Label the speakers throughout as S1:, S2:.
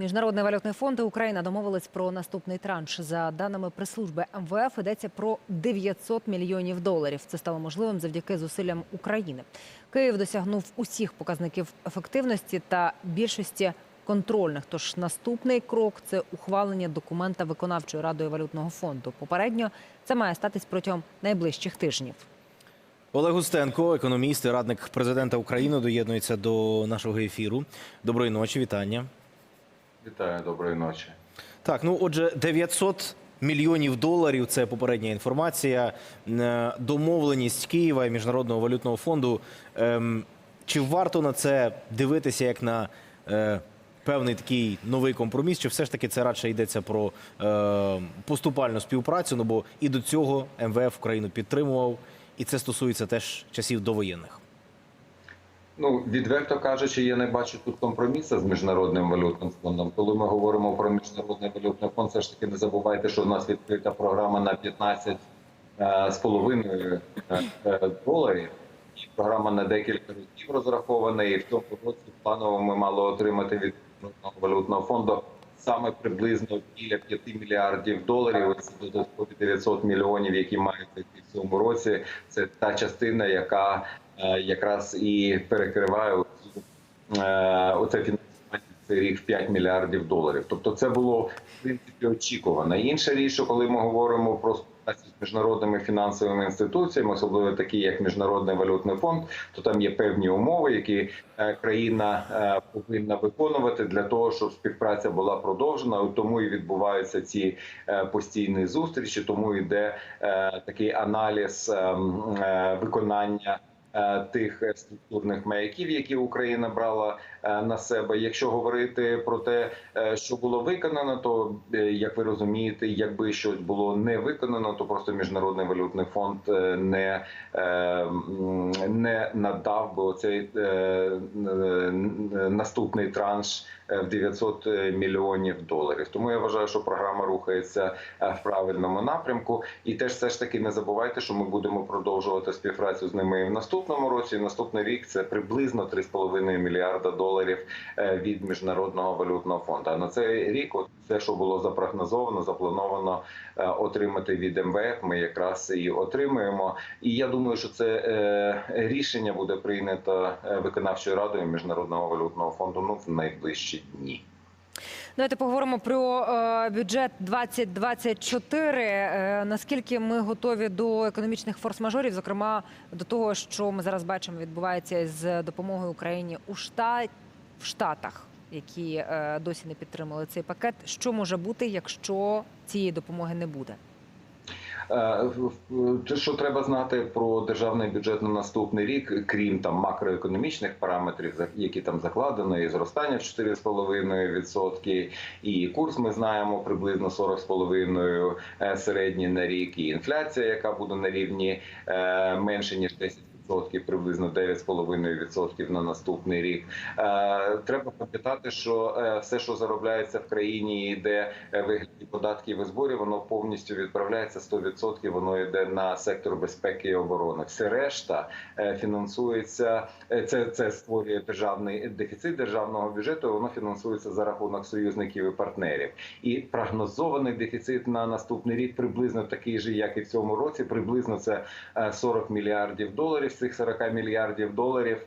S1: Міжнародний валютний фонд і Україна домовились про наступний транш. За даними прес-служби МВФ, йдеться про 900 мільйонів доларів. Це стало можливим завдяки зусиллям України. Київ досягнув усіх показників ефективності та більшості контрольних. Тож наступний крок це ухвалення документа виконавчою радою валютного фонду. Попередньо це має статись протягом найближчих тижнів.
S2: Олег Устенко, економіст і радник президента України, доєднується до нашого ефіру. Доброї ночі, вітання.
S3: Вітаю, доброї ночі.
S2: Так, ну отже, 900 мільйонів доларів це попередня інформація. Е, Домовленість Києва і Міжнародного валютного фонду. Ем, Чи варто на це дивитися як на е, певний такий новий компроміс? Чи все ж таки це радше йдеться про е, поступальну співпрацю? Ну бо і до цього МВФ Україну підтримував, і це стосується теж часів довоєнних.
S3: Ну відверто кажучи, я не бачу тут компромісу з міжнародним валютним фондом. Коли ми говоримо про міжнародний валютний фонд, все ж таки не забувайте, що у нас відкрита програма на 15 е, з половиною е, е, доларів. Програма на декілька років розрахована. І в тому році планово ми мали отримати від міжнародного валютного фонду саме приблизно біля 5 мільярдів доларів. Це додаткові 900 мільйонів, які мають в цьому році. Це та частина, яка якраз і перекриває е, оце фінансування цей рік в 5 мільярдів доларів. Тобто, це було в принципі очікувано. Інша річ, що коли ми говоримо про співпрацю з міжнародними фінансовими інституціями, особливо такі як міжнародний валютний фонд, то там є певні умови, які е, країна е, повинна виконувати для того, щоб співпраця була продовжена. Тому і відбуваються ці е, постійні зустрічі, тому йде е, такий аналіз е, м, е, виконання. Е, Тих структурних маяків, які Україна брала е, на себе. Якщо говорити про те, е, що було виконано, то як ви розумієте, якби щось було не виконано, то просто міжнародний валютний фонд не, не надав би оцей наступний транш в 900 мільйонів доларів. Тому я вважаю, що програма рухається в правильному напрямку. І теж все ж таки не забувайте, що ми будемо продовжувати співпрацю з ними і в наступному році. І наступний рік це приблизно 3,5 мільярда доларів е, від міжнародного валютного фонду. На цей рік, от все, що було запрогнозовано, заплановано е, отримати від МВФ, ми якраз і отримуємо. І я думаю, що це е, рішення буде прийнято виконавчою радою міжнародного валютного фонду ну в найближчі дні.
S1: Давайте поговоримо про е, бюджет 2024. Е, наскільки ми готові до економічних форс-мажорів, зокрема до того, що ми зараз бачимо, відбувається з допомогою Україні у штат в Штатах, які е, досі не підтримали цей пакет. Що може бути, якщо цієї допомоги не буде?
S3: Е, що треба знати про державний бюджет на наступний рік, крім там макроекономічних параметрів, які там закладено, і зростання в 4,5%, і курс ми знаємо приблизно 40,5% е, середній на рік, і інфляція, яка буде на рівні е, менше ніж 10%. Приблизно 9,5% на наступний рік. Е, Треба пам'ятати, що е, все, що заробляється в країні, йде е, вигляді податків і зборів, воно повністю відправляється 100%, Воно йде на сектор безпеки і оборони. Все решта фінансується. Це це створює державний дефіцит державного бюджету. Воно фінансується за рахунок союзників і партнерів. І прогнозований дефіцит на наступний рік приблизно такий же, як і в цьому році. Приблизно це е, 40 мільярдів доларів. Цих 40 мільярдів доларів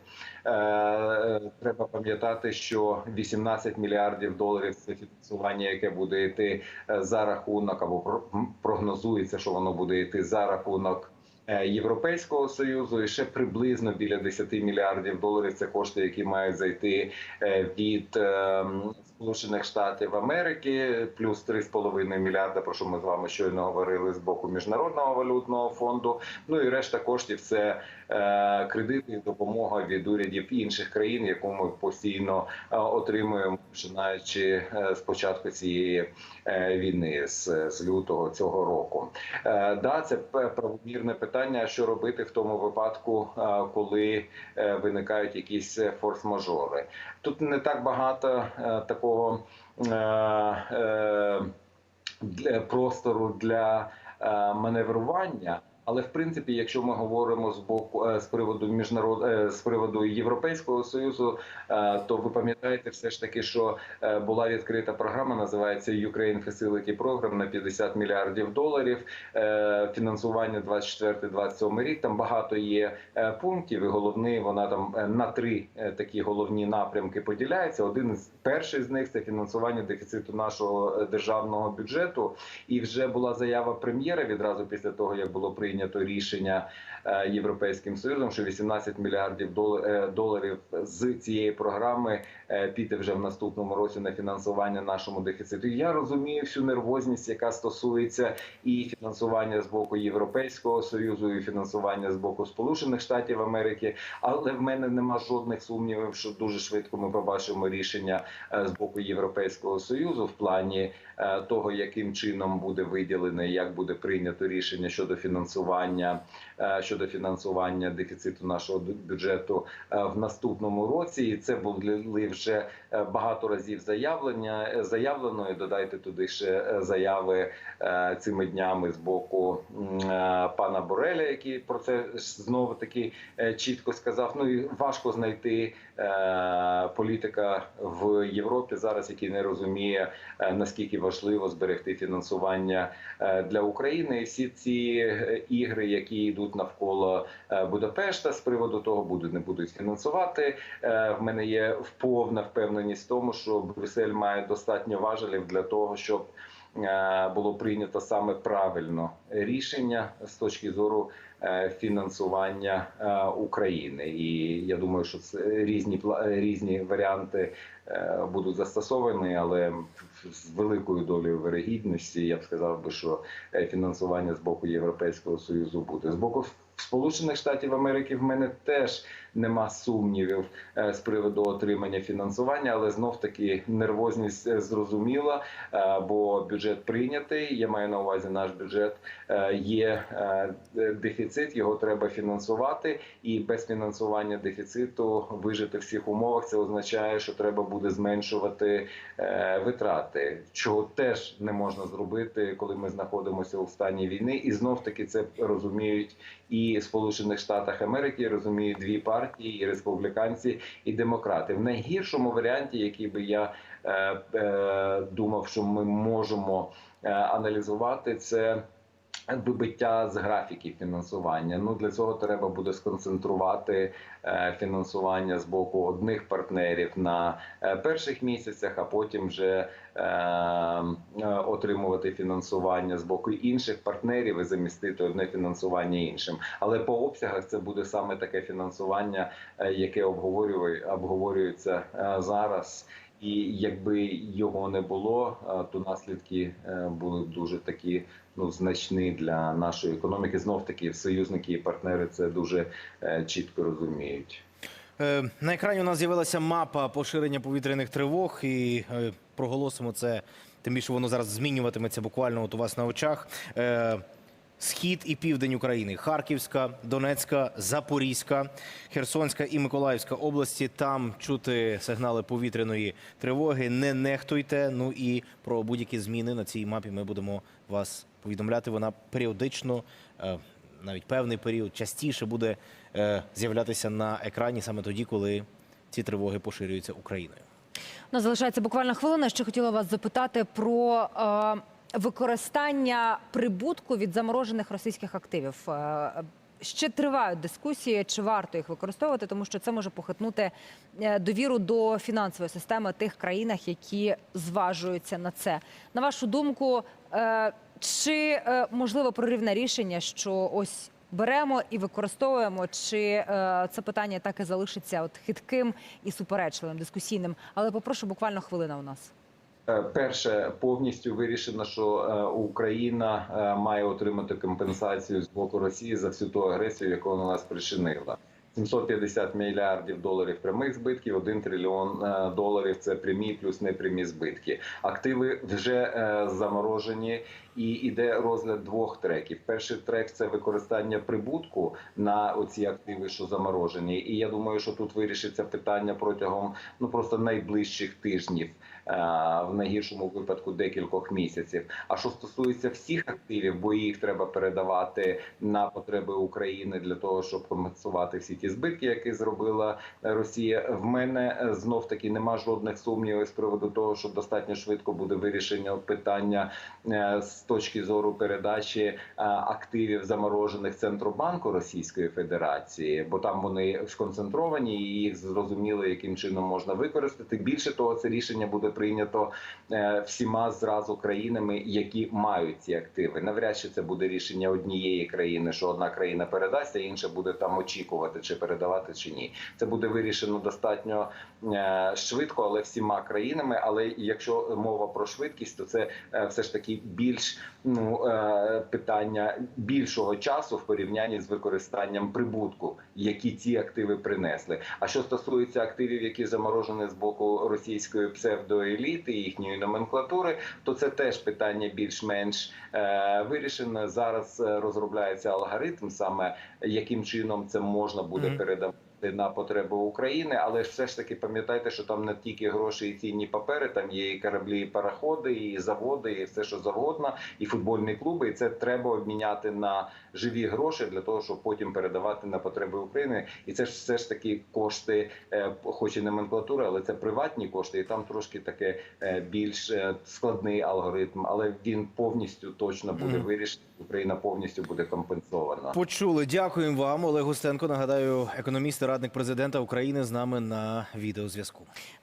S3: е, е, треба пам'ятати, що 18 мільярдів доларів це фінансування, яке буде йти е, за рахунок або про- прогнозується, що воно буде йти за рахунок. Європейського союзу і ще приблизно біля 10 мільярдів доларів це кошти, які мають зайти від е, м, Сполучених Штатів Америки, плюс 3,5 мільярда, про що ми з вами щойно говорили з боку міжнародного валютного фонду. Ну і решта коштів це е, кредити і допомога від урядів інших країн, яку ми постійно е, отримуємо, починаючи е, з початку цієї е, війни з, лютого цього року. Да, це правомірне питання, що робити в тому випадку, коли виникають якісь форс-мажори. Тут не так багато е, такого е, е, простору для е, маневрування. Але в принципі, якщо ми говоримо з боку е, з приводу міжнарод е, з приводу Європейського союзу, е, то ви пам'ятаєте все ж таки, що була відкрита програма, називається Ukraine Facility Program на 50 мільярдів доларів. Фінансування 24-27 рік. Там багато є пунктів, і головний вона там на три такі головні напрямки поділяється. Один з перший з них це фінансування дефіциту нашого державного бюджету. І вже була заява прем'єра відразу після того, як було прийнято рішення е, Європейським Союзом, що 18 мільярдів е, доларів з цієї програми е, піде вже в наступному році на фінансування нашому дефіциту. Я розумію всю нервозність, яка стосується і фінансування з боку Європейського союзу, і фінансування з боку Сполучених Штатів Америки. Але в мене нема жодних сумнівів, що дуже швидко ми побачимо рішення з боку Європейського союзу в плані того, яким чином буде виділене, як буде прийнято рішення щодо фінансування е, щодо фінансування дефіциту нашого бюджету е, в наступному році. І це були вже е, багато разів заявлення заявлено. І додайте туди ще заяви цими днями з боку пана Бореля, який про це знову таки чітко сказав. Ну і важко знайти політика в Європі зараз, який не розуміє наскільки важливо зберегти фінансування для України. Всі ці ігри, які йдуть навколо е, Будапешта, з приводу того, будуть не будуть фінансувати. Е, В мене є повна впевненість в тому, що Брюссель має достатньо важелів для того, щоб е, було прийнято саме правильно рішення з точки зору фінансування України. І я думаю, що це різні різні варіанти будуть застосовані, але з великою долею вирогідності я б сказав би, що е, фінансування з боку Європейського союзу буде з боку Сполучених Штатів Америки. В мене теж нема сумнівів е, з приводу отримання фінансування, але знов таки нервозність е, зрозуміла, бо бюджет прийнятий. Я маю на увазі наш бюджет. Є дефіцит, його треба фінансувати, і без фінансування дефіциту вижити в всіх умовах. Це означає, що треба буде зменшувати е, витрати, чого теж не можна зробити, коли ми знаходимося у стані війни. І знов таки це розуміють і Сполучених Штатах Америки, розуміють дві партії, і республіканці, і демократи. В найгіршому варіанті, який би я е, е, думав, що ми можемо е, аналізувати, це. Вибиття з графіків фінансування. Ну для цього треба буде сконцентрувати е, фінансування з боку одних партнерів на е, перших місяцях, а потім вже е, отримувати фінансування з боку інших партнерів і замістити одне фінансування іншим. Але по обсягах це буде саме таке фінансування, яке обговорює обговорюється зараз. І якби його не було, то наслідки е, були б дуже такі ну значні для нашої економіки. Знов таки союзники і партнери це дуже е, чітко розуміють.
S2: Е, На екрані у нас з'явилася мапа поширення повітряних тривог, і проголосимо це. Тим більше воно зараз змінюватиметься буквально от у вас на очах. Схід і південь України, Харківська, Донецька, Запорізька, Херсонська і Миколаївська області. Там чути сигнали повітряної тривоги. Не нехтуйте. Ну і про будь-які зміни на цій мапі ми будемо вас повідомляти. Вона періодично, е, навіть певний період, частіше буде е, з'являтися на екрані саме тоді, коли ці тривоги поширюються Україною.
S1: У нас залишається буквально хвилина. Ще хотіла вас запитати про е, використання прибутку від заморожених російських активів. Е, Ще тривають дискусії, чи варто їх використовувати, тому що це може похитнути е, довіру до фінансової системи тих країнах, які зважуються на це. На вашу думку, е, чи можливо проривне рішення, що ось беремо і використовуємо, чи це питання так і залишиться от хитким і суперечливим, дискусійним? Але попрошу буквально хвилина у нас.
S3: Е, Перше, повністю вирішено, що е, Україна е, має отримати компенсацію з боку Росії за всю ту агресію, яку вона нас причинила. 750 мільярдів доларів прямих збитків, 1 трильйон доларів це прямі плюс непрямі збитки. Активи вже заморожені, і йде розгляд двох треків. Перший трек це використання прибутку на оці активи, що заморожені. І я думаю, що тут вирішиться питання протягом ну просто найближчих тижнів. в найгіршому випадку декількох місяців. А що стосується всіх активів, бо їх треба передавати на потреби України для того, щоб компенсувати всі ті збитки, які зробила Росія. В мене знов таки нема жодних сумнівів з приводу того, що достатньо швидко буде вирішення питання е, з точки зору передачі е, активів заморожених центробанку Російської Федерації, бо там вони сконцентровані і їх зрозуміло, яким чином можна використати. Більше того, це рішення буде прийнято е, всіма зразу країнами, які мають ці активи. Навряд чи це буде рішення однієї країни, що одна країна передасть, а інша буде там очікувати, чи передавати чи ні. Це буде вирішено достатньо е, швидко, але всіма країнами. Але якщо мова про швидкість, то це все ж таки більш ну е, питання більшого часу в порівнянні з використанням прибутку, які ці активи принесли. А що стосується активів, які заморожені з боку російської псевдоеліти, їхньої номенклатури, то це теж питання більш-менш е, вирішене. Зараз е, розробляється алгоритм, саме яким чином це можна буде передавати. На потреби України, але все ж таки пам'ятайте, що там не тільки гроші і цінні папери, там є і кораблі, і пароходи, і заводи, і все, що завгодно, і футбольні клуби. І це треба обміняти на живі гроші для того, щоб потім передавати на потреби України. І це ж все ж таки кошти, е, хоч і номенклатура, але це приватні кошти, і там трошки таке е, більш е, складний алгоритм, але він повністю точно буде вирішений. Україна повністю буде компенсована.
S2: Почули. Дякуємо вам, Олег Густенко. Нагадаю, економіст радник президента України з нами на відеозв'язку.